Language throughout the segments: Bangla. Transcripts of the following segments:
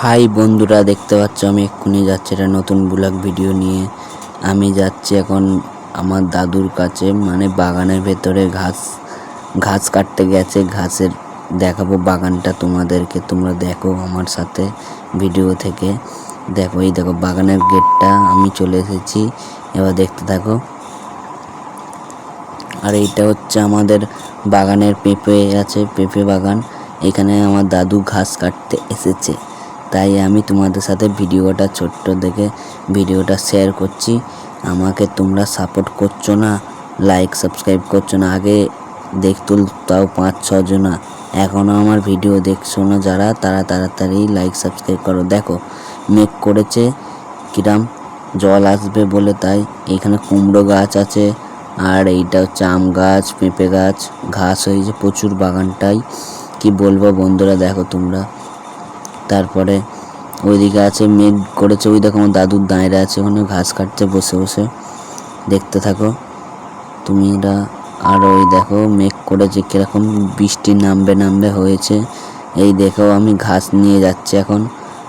হাই বন্ধুরা, দেখতে পাচ্ছ আমি এক্ষুনি যাচ্ছি একটা নতুন ব্লগ ভিডিও নিয়ে। আমি যাচ্ছি এখন আমার দাদুর কাছে মানে বাগানের ভেতরে ঘাস ঘাস কাটতে গেছে। ঘাসের দেখাবো বাগানটা তোমাদেরকে, তোমরা দেখো আমার সাথে ভিডিও থেকে। দেখো, এই দেখো বাগানের গেটটা আমি চলে এসেছি। এবার দেখতে থাকো। আর এইটা হচ্ছে আমাদের বাগানের পেঁপে আছে, পেঁপে বাগান। এখানে আমার দাদু ঘাস কাটতে এসেছে। তাই আমি তোমাদের সাথে ভিডিওটা ছোট্ট দেখে ভিডিওটা শেয়ার করছি। আমাকে তোমরা সাপোর্ট করছ না লাইক সাবস্ক্রাইব করছ না, আগে দেখতো তাও পাঁচ ছজনা এখনও আমার ভিডিও দেখছ না যারা, তারা তাড়াতাড়ি লাইক সাবস্ক্রাইব করো। দেখো, মেঘ করেছে, কিরাম জল আসবে বলে তাই এখানে কুমড়ো গাছ আছে, আর এইটা হচ্ছে আম গাছ, পেঁপে গাছ, ঘাস হয়েছে প্রচুর বাগানটাই। কি বলব বন্ধুরা, দেখো তোমরা। তারপরে ওইদিকে আছে মেঘ করেছে, ওই দেখো আমার দাদুর দাঁড়িয়ে আছে, ওখানে ঘাস কাটছে, বসে বসে। দেখতে থাকো। তুমি এরা আর ওই দেখো, মেঘ করেছে কীরকম, বৃষ্টি নামবে নামবে হয়েছে। এই দেখো, আমি ঘাস নিয়ে যাচ্ছি এখন।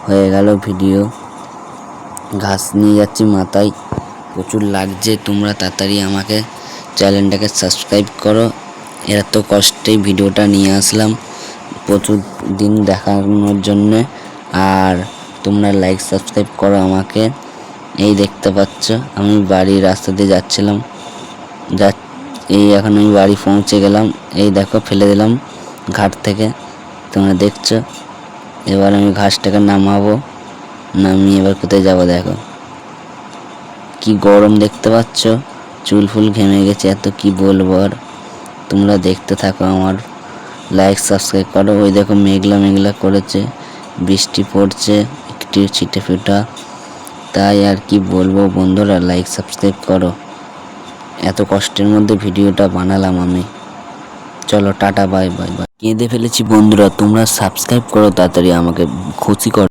হয়ে গেল ভিডিও। ঘাস নিয়ে যাচ্ছি মাথায়। প্রচুর লাগছে, তোমরা তাড়াতাড়ি আমাকে চ্যানেলটাকে সাবস্ক্রাইব করো। এরা তো কষ্টেই ভিডিওটা নিয়ে আসলাম। প্রচুর দিন দেখানোর জন্য। আর তোমরা লাইক সাবস্ক্রাইব করো আমাকে। এই দেখতে পাচ্ছ, আমি বাড়ির রাস্তা দিয়ে যাচ্ছিলাম। যা এই এখন আমি বাড়ি পৌঁছে গেলাম। এই দেখো, ফেলে দিলাম ঘাট থেকে। তোমরা দেখছ, এবার আমি ঘাসটাকে নামাবো। নামিয়ে এবার কোথায় যাব দেখো। কি গরম দেখতে পাচ্ছ? চুল ফুল ঘেমে গেছে, এত কি বলব আর? তোমরা দেখতে থাকো আমার। লাইক সাবস্ক্রাইব করো। ওই দেখো মেঘলা মেঘলা করেছে, বৃষ্টি পড়ছে, একটু ছিটে ফেটা। তাই আর কি বলব বন্ধুরা লাইক সাবস্ক্রাইব করো। এত কষ্টের মধ্যে ভিডিওটা বানালাম আমি। চলো, টাটা বাই বাই বাই কেঁদে ফেলেছি বন্ধুরা, তোমরা সাবস্ক্রাইব করো, তাড়াতাড়ি আমাকে খুশি করো